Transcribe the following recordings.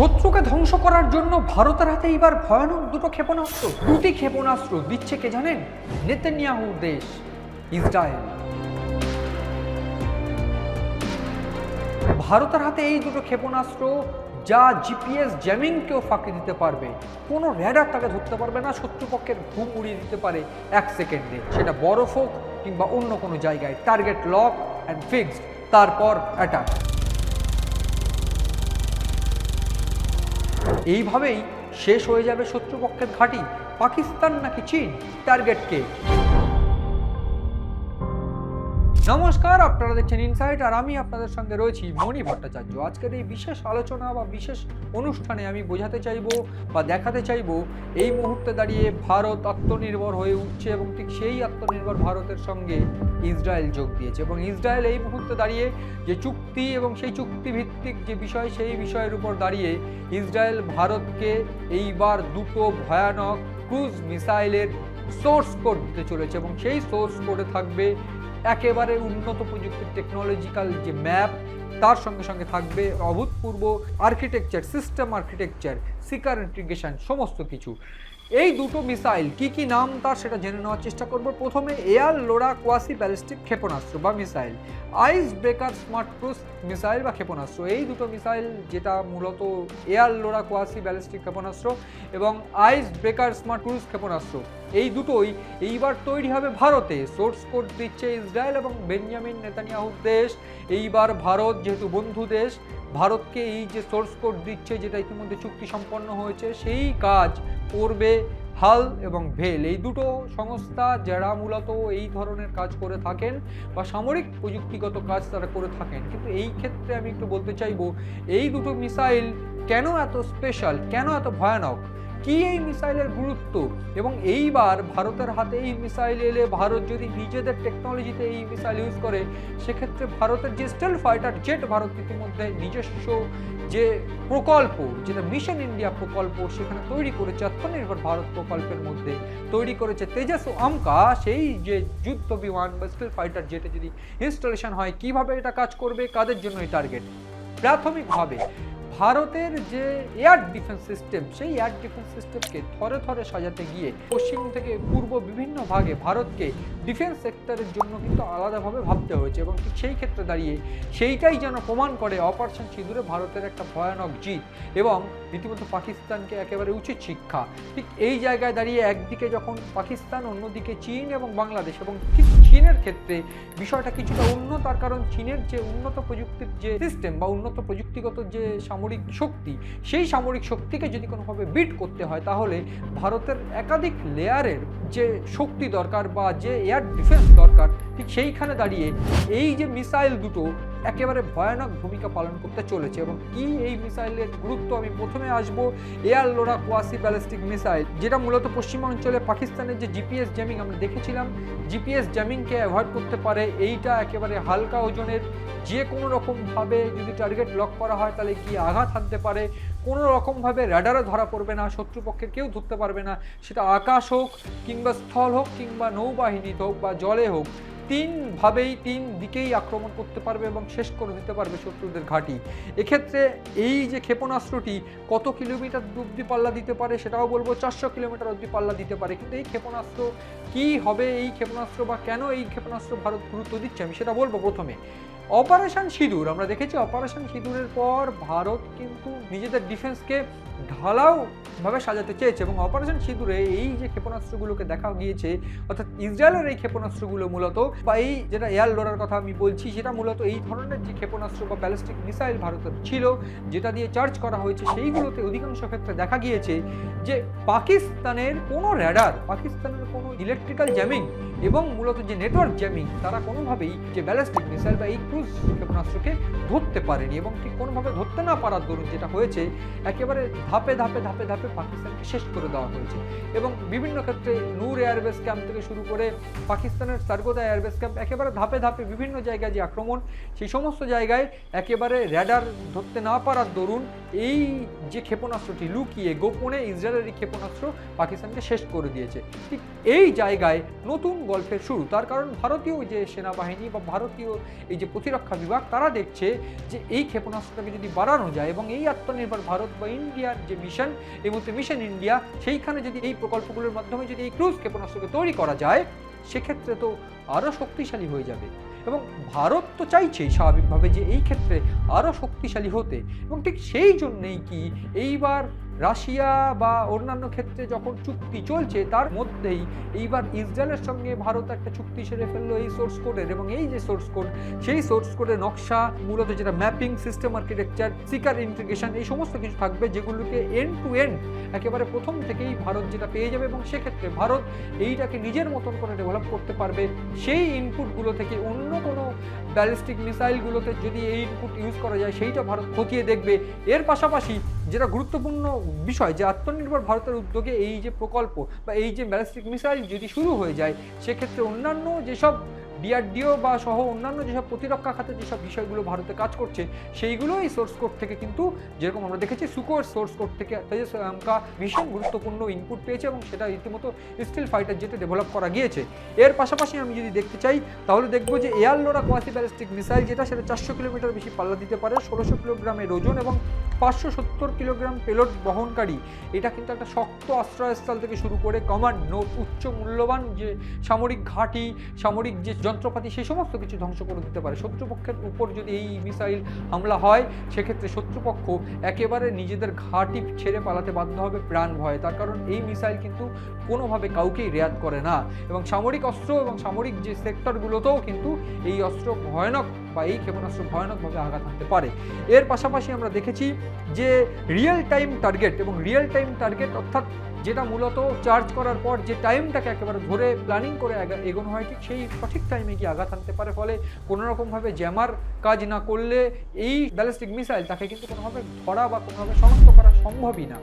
শত্রুকে ধ্বংস করার জন্য ভারতের হাতে এবার ভয়ানক দুটো ক্ষেপণাস্ত্র। দুটি ক্ষেপণাস্ত্র দিচ্ছে কে জানেন? নেতানিয়াহুর দেশ, ইসরায়েল। ভারতের হাতে এই দুটো ক্ষেপণাস্ত্র, যা জিপিএস জ্যামিংকেও ফাঁকি দিতে পারবে। কোনো র্যাডার তাকে ধরতে পারবে না, শত্রুপক্ষের ঘুম উড়িয়ে দিতে পারে এক সেকেন্ডে। সেটা বরফ হোক কিংবা অন্য কোনো জায়গায়। টার্গেট লক অ্যান্ড ফিক্সড তারপর অ্যাটাক এইভাবেই শেষ হয়ে যাবে শত্রুপক্ষের ঘাঁটি। পাকিস্তান নাকি চীন? টার্গেটকে নমস্কার, আপনারা দেখছেন ইনসাইট আর আমি আপনাদের সঙ্গে রয়েছি মণি ভট্টাচার্য। আজকের এই বিশেষ আলোচনা বা বিশেষ অনুষ্ঠানে আমি বোঝাতে চাইব বা দেখাতে চাইব এই মুহূর্তে দাঁড়িয়ে ভারত আত্মনির্ভর হয়ে উঠছে এবং ঠিক সেই আত্মনির্ভর ভারতের সঙ্গে ইসরায়েল যোগ দিয়েছে এবং ইসরায়েল এই মুহূর্তে দাঁড়িয়ে যে চুক্তি এবং সেই চুক্তি ভিত্তিক যে বিষয়, সেই বিষয়ের উপর দাঁড়িয়ে ইসরায়েল ভারতকে এইবার দুটো ভয়ানক ক্রুজ মিসাইলের সোর্স কোড দিতে চলেছে এবং সেই সোর্স কোডে থাকবে একেবারে উন্নত প্রযুক্তির টেকনোলজিক্যাল যে ম্যাপ, তার সঙ্গে সঙ্গে থাকবে অভূতপূর্ব architecture system architecture seeker integration সমস্ত কিছু। এই দুটো মিসাইল কি কি নাম তার সেটা জেনে নেওয়ার চেষ্টা করব। প্রথমে এয়ার লোড়া কোয়াসি ব্যালিস্টিক ক্ষেপণাস্ত্র বা missile. Ice breaker smart cruise missile বা ক্ষেপণাস্ত্র। এই দুটো মিসাইল যেটা মূলত এয়ার লোড়া কোয়াসি ব্যালিস্টিক ক্ষেপণাস্ত্র এবং আইস ব্রেকার স্মার্ট ক্রুজ ক্ষেপণাস্ত্র। এই দুটোই এইবার তৈরি হবে ভারতে। সোর্স কোড দিচ্ছে ইসরায়েল এবং বেঞ্জামিন নেতানিয়াহুর দেশ। এইবার ভারত যেহেতু বন্ধু দেশ, ভারতকে এই যে সোর্স কোড দিচ্ছে, যেটা ইতিমধ্যে চুক্তি সম্পন্ন হয়েছে, সেই কাজ করবে হাল এবং ভেল, এই দুটো সংস্থা যারা মূলত এই ধরনের কাজ করে থাকেন বা সামরিক প্রযুক্তিগত কাজ তারা করে থাকেন, কিন্তু এই ক্ষেত্রে আমি একটু বলতে চাইব, এই দুটো মিসাইল কেন এত স্পেশাল কেন এত ভয়ানক? কি এই মিসাইলের গুরুত্ব? এবং এইবার ভারতের হাতে এই মিসাইল এলে ভারত যদি নিজেদের টেকনোলজিতে এই মিসাইল ইউজ করে, সেক্ষেত্রে ভারতের যে স্টেল ফাইটার জেট ভারত ইতিমধ্যে নিজস্ব যে প্রকল্প, যেটা মিশন ইন্ডিয়া প্রকল্প, সেখানে তৈরি করেছে, আত্মনির্ভর ভারত প্রকল্পের মধ্যে তৈরি করেছে তেজাস ও আমকা, সেই যে যুদ্ধ বিমান বা স্টেল ফাইটার জেটে যদি ইনস্টলেশন হয়, কীভাবে এটা কাজ করবে, কাদের জন্য এই টার্গেট প্রাথমিকভাবে ভারতের যে এয়ার ডিফেন্স সিস্টেম, সেই এয়ার ডিফেন্স সিস্টেমকে থরে থরে সাজাতে গিয়ে পশ্চিম থেকে পূর্ব বিভিন্ন ভাগে ভারতকে ডিফেন্স সেক্টরের জন্য কিন্তু আলাদাভাবে ভাবতে হয়েছে এবং ঠিক সেই ক্ষেত্রে দাঁড়িয়ে সেইটাই যেন প্রমাণ করে অপারেশন সিঁদুরে ভারতের একটা ভয়ানক জিত এবং রীতিমতো পাকিস্তানকে একেবারে উচিত শিক্ষা। ঠিক এই জায়গায় দাঁড়িয়ে একদিকে যখন পাকিস্তান, অন্যদিকে চীন এবং বাংলাদেশ এবং ঠিক চীনের ক্ষেত্রে বিষয়টা কিছুটা অন্য তার কারণ চীনের যে উন্নত প্রযুক্তির যে সিস্টেম বা উন্নত প্রযুক্তিগত যে সামরিক শক্তি, সেই সামরিক শক্তিকে যদি কোনোভাবে বিট করতে হয়, তাহলে ভারতের একাধিক লেয়ারের যে শক্তি দরকার বা যে এয়ার ডিফেন্স দরকার। ঠিক সেইখানে দাঁড়িয়ে এই যে মিসাইল দুটো একেবারে ভয়ানক ভূমিকা পালন করতে চলেছে এবং কি এই মিসাইলের গুরুত্ব? আমি প্রথমে আসব air LORA quasi ballistic missile, যেটা মূলত পশ্চিমাঞ্চলে পাকিস্তানের যে জিপিএস জ্যামিং আমরা দেখেছিলাম। জিপিএস জ্যামিংকে অ্যাভয়েড করতে পারে এইটা একেবারে হালকা ওজনের। যে কোনো রকমভাবে যদি টার্গেট লক করা হয়, তাহলে কি আঘাত হানতে পারে? কোনো রকমভাবে র্যাডারে ধরা পড়বে না, শত্রুপক্ষের কেউ ধরতে পারবে না। সেটা আকাশ হোক কিংবা স্থল হোক কিংবা নৌবাহিনীতে হোক বা জলে হোক তিনভাবেই তিন দিকেই আক্রমণ করতে পারবে এবং শেষ করে দিতে পারবে শত্রুদের ঘাঁটি। এক্ষেত্রে এই যে ক্ষেপণাস্ত্রটি কত কিলোমিটার অব্দি পাল্লা দিতে পারে সেটাও বলব, চারশো কিলোমিটার অব্দি পাল্লা দিতে পারে। কিন্তু এই ক্ষেপণাস্ত্র কি হবে, এই ক্ষেপণাস্ত্র বা কেন এই ক্ষেপণাস্ত্র ভারত গুরুত্ব দিচ্ছে আমি সেটা বলব প্রথমে। অপারেশন সিঁদুর আমরা দেখেছি অপারেশন সিঁদুরের পর ভারত কিন্তু নিজেদের ডিফেন্সকে ঢালাও ভাবে সাজাতে চেয়েছে এবং অপারেশন সিঁদুরে এই যে ক্ষেপণাস্ত্রগুলোকে দেখা গিয়েছে, অর্থাৎ ইসরায়েলের এই ক্ষেপণাস্ত্রগুলো মূলত বা এই যেটা এয়ার লোরার কথা আমি বলছি, সেটা মূলত এই ধরনের যে ক্ষেপণাস্ত্র বা ব্যালিস্টিক মিসাইল ভারতের ছিল, যেটা দিয়ে চার্জ করা হয়েছে, সেইগুলোতে অধিকাংশ ক্ষেত্রে দেখা গিয়েছে যে পাকিস্তানের কোনো র্যাডার পাকিস্তানের কোনো ইলেকট্রিক্যাল জ্যামিং এবং মূলত যে নেটওয়ার্ক জ্যামিং তারা কোনোভাবেই যে ব্যালিস্টিক মিসাইল বা এই ক্রুজ ক্ষেপণাস্ত্রকে ধরতে পারেনি এবং ঠিক কোনোভাবে ধরতে না পারার দরুন যেটা হয়েছে, একেবারে ধাপে ধাপে ধাপে ধাপে পাকিস্তানকে শেষ করে দেওয়া হয়েছে। এবং বিভিন্ন ক্ষেত্রে নূর এয়ারবেস ক্যাম্প থেকে শুরু করে পাকিস্তানের সার্গোদা এয়ারবেস ক্যাম্প, একেবারে ধাপে ধাপে বিভিন্ন জায়গায় যে আক্রমণ, সেই সমস্ত জায়গায় একেবারে র্যাডার ধরতে না পারার দরুন এই যে ক্ষেপণাস্ত্রটি লুকিয়ে গোপনে ইসরায়েলের এই ক্ষেপণাস্ত্র পাকিস্তানকে শেষ করে দিয়েছে। ঠিক এই জায়গায় নতুন গল্পের শুরু, তার কারণ ভারতীয় যে সেনাবাহিনী বা ভারতীয় এই যে প্রতি প্রতিরক্ষা বিভাগ তারা দেখছে যে এই ক্ষেপণাস্ত্রটাকে যদি বাড়ানো যায় এবং এই আত্মনির্ভর ভারত বা ইন্ডিয়ার যে মিশন এই মুহূর্তে মিশন ইন্ডিয়া সেইখানে যদি এই প্রকল্পগুলোর মাধ্যমে যদি এই ক্রুজ ক্ষেপণাস্ত্রকে তৈরি করা যায়, সেক্ষেত্রে তো আরও শক্তিশালী হয়ে যাবে। এবং ভারত তো চাইছেই স্বাভাবিকভাবে যে এই ক্ষেত্রে আরও শক্তিশালী হতে। এবং ঠিক সেই জন্যেই কি এইবার রাশিয়া বা অন্যান্য ক্ষেত্রে যখন চুক্তি চলছে, তার মধ্যেই এইবার ইসরায়েলের সঙ্গে ভারত একটা চুক্তি সেরে ফেলল এই সোর্স কোডের এবং এই যে সোর্স কোড সেই সোর্স কোডের নকশা, মূলত যেটা mapping system architecture seeker integration এই সমস্ত কিছু থাকবে যেগুলোকে এন্ড টু এন্ড একেবারে প্রথম থেকেই ভারত যেটা পেয়ে যাবে এবং সেক্ষেত্রে ভারত এইটাকে নিজের মতন করে ডেভেলপ করতে পারবে। সেই ইনপুটগুলো থেকে অন্য কোনো ব্যালিস্টিক মিসাইলগুলোতে যদি এই ইনপুট ইউজ করা যায়, সেইটা ভারত খতিয়ে দেখবে। এর পাশাপাশি যেটা গুরুত্বপূর্ণ বিষয় যে আত্মনির্ভর ভারতের উদ্যোগে এই যে প্রকল্প বা এই যে ব্যালিস্টিক মিসাইল যদি শুরু হয়ে যায়, সেক্ষেত্রে অন্যান্য যেসব ডিআরডিও বা সহ অন্যান্য যেসব প্রতিরক্ষা খাতে যেসব বিষয়গুলো ভারতে কাজ করছে সেইগুলো এই সোর্স কোড থেকে কিন্তু যেরকম আমরা দেখেছি সুকোর সোর্স কোড থেকে আমকা ভীষণ গুরুত্বপূর্ণ ইনপুট পেয়েছে এবং সেটা রীতিমতো স্টিল ফাইটার যেটা ডেভেলপ করা গিয়েছে। এর পাশাপাশি আমি যদি দেখতে চাই, তাহলে দেখব যে air LORA quasi ballistic missile যেটা, সেটা চারশো কিলোমিটার বেশি পাল্লা দিতে পারে, ষোলোশো কিলোগ্রামের ওজন এবং পাঁচশো সত্তর কিলোগ্রাম পেলোড বহনকারী। এটা কিন্তু একটা শক্ত আশ্রয়স্থল থেকে শুরু করে কমান্ড উচ্চ মূল্যবান যে সামরিক ঘাঁটি, সামরিক যে যন্ত্রপাতি সেই সমস্ত কিছু ধ্বংস করে দিতে পারে। শত্রুপক্ষের উপর যদি এই মিসাইল হামলা হয়, সেক্ষেত্রে শত্রুপক্ষ একেবারে নিজেদের ঘাঁটি ছেড়ে পালাতে বাধ্য হবে প্রাণ ভয়ে। তার কারণ, এই মিসাইল কিন্তু কোনোভাবে কাউকেই রেয়াত করে না। এবং সামরিক অস্ত্র এবং সামরিক যে সেক্টরগুলোতেও কিন্তু এই অস্ত্র ভয়ানক বা এই ক্ষেপণাস্ত্র ভয়ানকভাবে আঘাত হানতে পারে। এর পাশাপাশি আমরা দেখেছি যে রিয়েল টাইম টার্গেট এবং রিয়েল টাইম টার্গেট অর্থাৎ যেটা মূলত চার্জ করার পর যে টাইমটাকে একেবারে ধরে প্ল্যানিং করে এগোনো হয়, ঠিক সেই সঠিক টাইমে গিয়ে আঘাত আনতে পারে। ফলে কোনো রকমভাবে জ্যামার কাজ না করলে এই ব্যালিস্টিক মিসাইল তাকে কিন্তু কোনোভাবে ধরা বা কোনোভাবে শনাক্ত করা সম্ভবই না।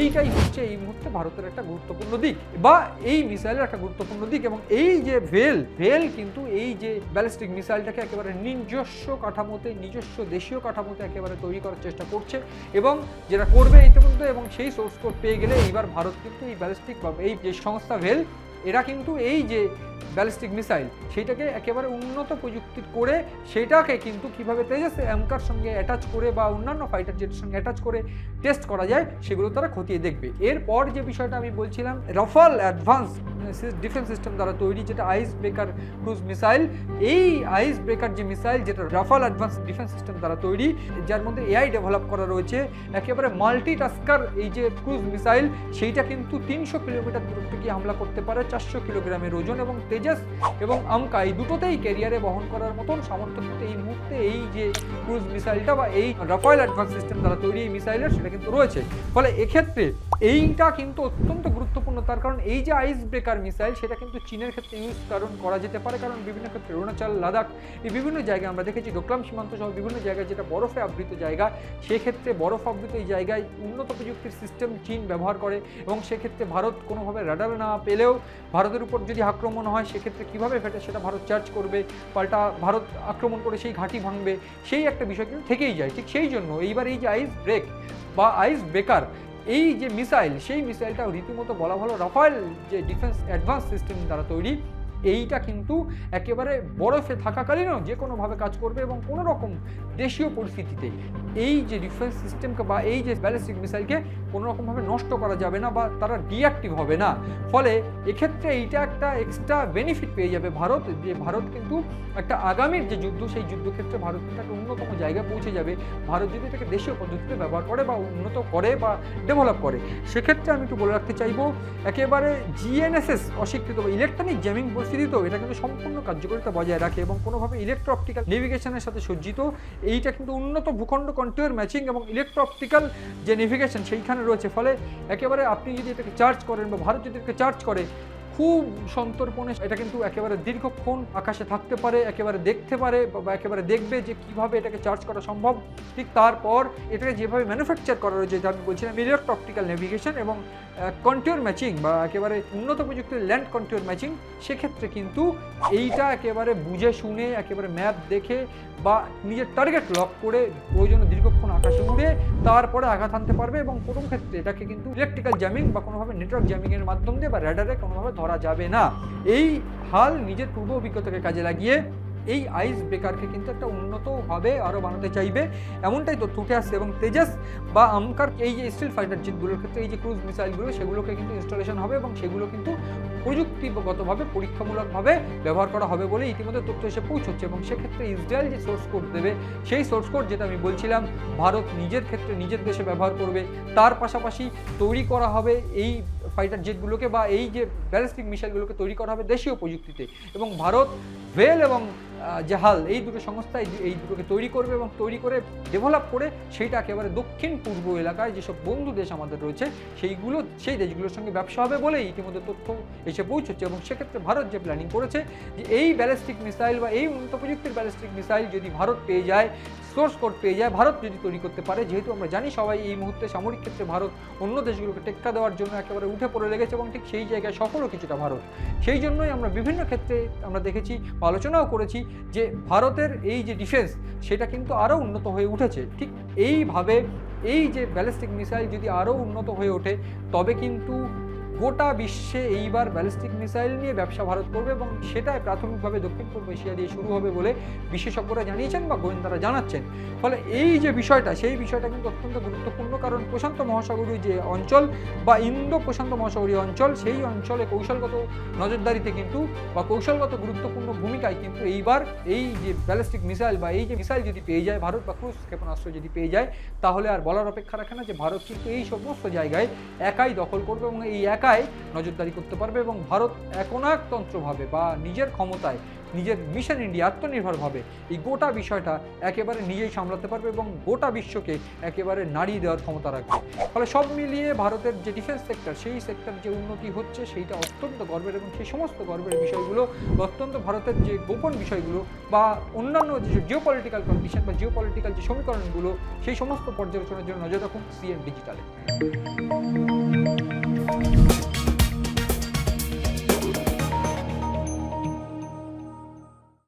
এইটাই হচ্ছে এই মুহূর্তে ভারতের একটা গুরুত্বপূর্ণ দিক বা এই মিসাইলের একটা গুরুত্বপূর্ণ দিক এবং এই যে ভেল ভেল কিন্তু এই যে ব্যালিস্টিক মিসাইলটাকে একেবারে নিজস্ব কাঠামোতে, নিজস্ব দেশীয় কাঠামোতে একেবারে তৈরি করার চেষ্টা করছে এবং যেটা করবে ইতিমধ্যে এবং সেই সোর্স কোড পেয়ে গেলে এইবার ভারত কিন্তু এই ব্যালিস্টিক এই যে সংস্থা ভেল এরা কিন্তু এই যে ব্যালিস্টিক মিসাইল, সেইটাকে একেবারে উন্নত প্রযুক্তির করে সেটাকে কিন্তু কীভাবে তেজস এমকার সঙ্গে অ্যাটাচ করে বা অন্যান্য ফাইটার জেটের সঙ্গে অ্যাটাচ করে টেস্ট করা যায়, সেগুলো তারা খতিয়ে দেখবে। এরপর যে বিষয়টা আমি বলছিলাম রাফাল অ্যাডভান্স ডিফেন্স সিস্টেম দ্বারা তৈরি যেটা আইস ব্রেকার ক্রুজ মিসাইল এই আইস ব্রেকার যে মিসাইল যেটা রাফাল অ্যাডভান্স ডিফেন্স সিস্টেম দ্বারা তৈরি, যার মধ্যে এআই ডেভেলপ করা রয়েছে, একেবারে মাল্টি টাস্কার এই যে ক্রুজ মিসাইল সেইটা কিন্তু তিনশো কিলোমিটার দূরত্বে গিয়ে হামলা করতে পারে, চারশো কিলোগ্রামের ওজন এবং তেজাস এবং এই দুটোতেই ক্যারিয়ারে বহন করার মতন সামর্থ্য কিন্তু এই মুহূর্তে এই যে ক্রুজ মিসাইলটা বা এই রাফাল অ্যাডভান্স সিস্টেম দ্বারা তৈরি এই মিসাইলের সেটা কিন্তু রয়েছে। ফলে এক্ষেত্রে এইটা কিন্তু অত্যন্ত গুরুত্বপূর্ণ। তার কারণ এই যে আইস ব্রেকার মিসাইল সেটা কিন্তু চীনের ক্ষেত্রে ইউজ কারণ করা যেতে পারে। কারণ বিভিন্ন ক্ষেত্রে অরুণাচল, লাদাখ, এই বিভিন্ন জায়গায় আমরা দেখেছি, ডোকলাম সীমান্ত সহ বিভিন্ন জায়গায় যেটা বরফে আবৃত জায়গা, সেক্ষেত্রে বরফ আবৃত এই জায়গায় উন্নত প্রযুক্তির সিস্টেম চীন ব্যবহার করে এবং সেক্ষেত্রে ভারত কোনোভাবে রাডার না পেলেও ভারতের উপর যদি আক্রমণ হয়, সেক্ষেত্রে কীভাবে ফেটে সেটা ভারত চার্জ করবে? পাল্টা ভারত আক্রমণ করে সেই ঘাঁটি ভাঙবে? সেই একটা বিষয় কিন্তু থেকেই যায়। ঠিক সেই জন্য এইবার এই যে আইস ব্রেক বা আইস ব্রেকার এই যে মিসাইল, সেই মিসাইলটা রীতিমতো বলা ভালো রাফায়েল যে ডিফেন্স অ্যাডভান্স সিস্টেম দ্বারা তৈরি এইটা কিন্তু একেবারে বরফে থাকাকালীনও যে কোনোভাবে কাজ করবে এবং কোনো রকম দেশীয় পরিস্থিতিতে এই যে ডিফেন্স সিস্টেমকে বা এই যে ব্যালিস্টিক মিসাইলকে কোনো রকমভাবে নষ্ট করা যাবে না বা তারা ডিঅ্যাক্টিভ হবে না। ফলে এক্ষেত্রে এইটা একটা এক্সট্রা বেনিফিট পেয়ে যাবে ভারত, যে ভারত কিন্তু একটা আগামীর যে যুদ্ধ, সেই যুদ্ধক্ষেত্রে ভারত কিন্তু একটা অন্যতম জায়গায় পৌঁছে যাবে। ভারত যদি এটাকে দেশীয় পদ্ধতিতে ব্যবহার করে বা উন্নত করে বা ডেভেলপ করে, সেক্ষেত্রে আমি একটু বলে রাখতে চাইব, একেবারে জিএনএসএস অস্বীকৃত বা ইলেকট্রনিক জ্যামিং পরিস্থিতিতেও এটা কিন্তু সম্পূর্ণ কার্যকারিতা বজায় রাখে এবং কোনোভাবে ইলেকট্রো অপটিক্যাল নেভিগেশনের সাথে সজ্জিত। এইটা কিন্তু উন্নত ভূখণ্ড কন্ট্রোয়ার ম্যাচিং এবং ইলেকট্রো অপটিক্যাল যে নেভিগেশন সেইখানে রয়েছে। ফলে একেবারে আপনি যদি এটাকে চার্জ করেন বা ভারত যদি এটাকে চার্জ করে খুব সন্তর্পণে, এটা কিন্তু একেবারে দীর্ঘক্ষণ আকাশে থাকতে পারে, একেবারে দেখতে পারে বা- একেবারে দেখবে যে কীভাবে এটাকে চার্জ করা সম্ভব। ঠিক তারপর এটাকে যেভাবে ম্যানুফ্যাকচার করা রয়েছে যা আমি বলছিলাম ইলেকট্রো অপটিক্যাল নেভিগেশন এবং কন্টিউর ম্যাচিং বা একেবারে উন্নত প্রযুক্তির ল্যান্ড কন্টিউর ম্যাচিং সেক্ষেত্রে কিন্তু এইটা একেবারে বুঝে শুনে, একেবারে ম্যাপ দেখে বা নিজের টার্গেট লক করে প্রয়োজনে দীর্ঘক্ষণ আকাশে উড়ে তারপরে আঘাত আনতে পারবে এবং কোনো ক্ষেত্রে এটাকে কিন্তু ইলেকট্রিক্যাল জ্যামিং বা কোনোভাবে নেটওয়ার্ক জ্যামিংয়ের মাধ্যম দিয়ে বা র্যাডারে কোনোভাবে ধরা যাবে না। এই হাল নিজের পূর্ব অভিজ্ঞতাকে কাজে লাগিয়ে এই আইস ব্রেকারকে কিন্তু একটা উন্নতভাবে আরও বানাতে চাইবে। এমনটাই তথ্য উঠে আসছে এবং তেজাস বা আমকার এই যে স্টিল ফাইটার জেটগুলোর ক্ষেত্রে এই যে ক্রুজ মিসাইলগুলো সেগুলোকে কিন্তু ইনস্টলেশন হবে এবং সেগুলো কিন্তু প্রযুক্তিগতভাবে, পরীক্ষামূলকভাবে ব্যবহার করা হবে বলে ইতিমধ্যে তথ্য এসে পৌঁছচ্ছে এবং সেক্ষেত্রে ইসরায়েল যে সোর্স কোড দেবে, সেই সোর্স কোড যেটা আমি বলছিলাম, ভারত নিজের ক্ষেত্রে, নিজের দেশে ব্যবহার করবে। তার পাশাপাশি তৈরি করা হবে এই ফাইটার জেটগুলোকে বা এই যে ব্যালিস্টিক মিসাইলগুলোকে তৈরি করা হবে দেশীয় প্রযুক্তিতে। এবং ভারত ভেল এবং জাহাল, এই দুটো সংস্থা এই দুটোকে তৈরি করবে এবং তৈরি করে ডেভেলপ করে সেইটা একেবারে দক্ষিণ পূর্ব এলাকায় যেসব বন্ধু দেশ আমাদের রয়েছে, সেইগুলো, সেই দেশগুলোর সঙ্গে ব্যবসা হবে বলেই ইতিমধ্যে তথ্য এসে পৌঁছচ্ছে এবং সেক্ষেত্রে ভারত যে প্ল্যানিং করেছে, যে এই ব্যালিস্টিক মিসাইল বা এই উন্নত প্রযুক্তির ব্যালিস্টিক মিসাইল যদি ভারত পেয়ে যায় সোর্স কোড পেয়ে যায়, ভারত যদি তৈরি করতে পারে। যেহেতু আমরা জানি সবাই এই মুহূর্তে সামরিক ক্ষেত্রে ভারত অন্য দেশগুলোকে টেক্কা দেওয়ার জন্য একেবারে উঠে পড়ে লেগেছে এবং ঠিক সেই জায়গায় সফলও কিছুটা ভারত। সেই জন্যই আমরা বিভিন্ন ক্ষেত্রে আমরা দেখেছি আলোচনাও করেছি যে ভারতের এই যে ডিফেন্স, সেটা কিন্তু আরও উন্নত হয়ে উঠেছে। ঠিক এইভাবে এই যে ব্যালিস্টিক মিসাইল যদি আরও উন্নত হয়ে ওঠে, তবে কিন্তু গোটা বিশ্বে এইবার ব্যালিস্টিক মিসাইল নিয়ে ব্যবসা ভারত করবে এবং সেটাই প্রাথমিকভাবে দক্ষিণ পূর্ব এশিয়া দিয়ে শুরু হবে বলে বিশেষজ্ঞরা জানিয়েছেন বা গোয়েন্দারা জানাচ্ছেন। ফলে এই যে বিষয়টা, সেই বিষয়টা কিন্তু অত্যন্ত গুরুত্বপূর্ণ কারণ প্রশান্ত মহাসাগরীয় যে অঞ্চল বা ইন্দো প্রশান্ত মহাসাগরীয় অঞ্চল, সেই অঞ্চলে কৌশলগত নজরদারিতে কিন্তু বা কৌশলগত গুরুত্বপূর্ণ ভূমিকায় কিন্তু এইবার এই যে ব্যালিস্টিক মিসাইল বা এই যে মিসাইল যদি পেয়ে যায়, ভারত বা ক্রুজ ক্ষেপণাস্ত্র যদি পেয়ে যায়, তাহলে আর বলার অপেক্ষা রাখে না যে ভারত কিন্তু এই সমস্ত জায়গায় একাই দখল করবে এবং এই একাই নজরদারি করতে পারবে এবং ভারত একনাকতন্ত্রভাবে বা নিজের ক্ষমতায় নিজের মিশন ইন্ডিয়া আত্মনির্ভরভাবে এই গোটা বিষয়টা একেবারে নিজেই সামলাতে পারবে এবং গোটা বিশ্বকে একেবারে নাড়িয়ে দেওয়ার ক্ষমতা রাখবে। ফলে সব মিলিয়ে ভারতের যে ডিফেন্স সেক্টর সেই সেক্টর যে উন্নতি হচ্ছে, সেইটা অত্যন্ত গর্বের এবং সেই সমস্ত গর্বের বিষয়গুলো অত্যন্ত ভারতের যে গোপন বিষয়গুলো বা অন্যান্য যে জিও পলিটিক্যাল কন্ডিশন বা জিও পলিটিক্যাল যে সমীকরণগুলো, সেই সমস্ত পর্যালোচনার জন্য নজর রাখুন সিএন ডিজিটালে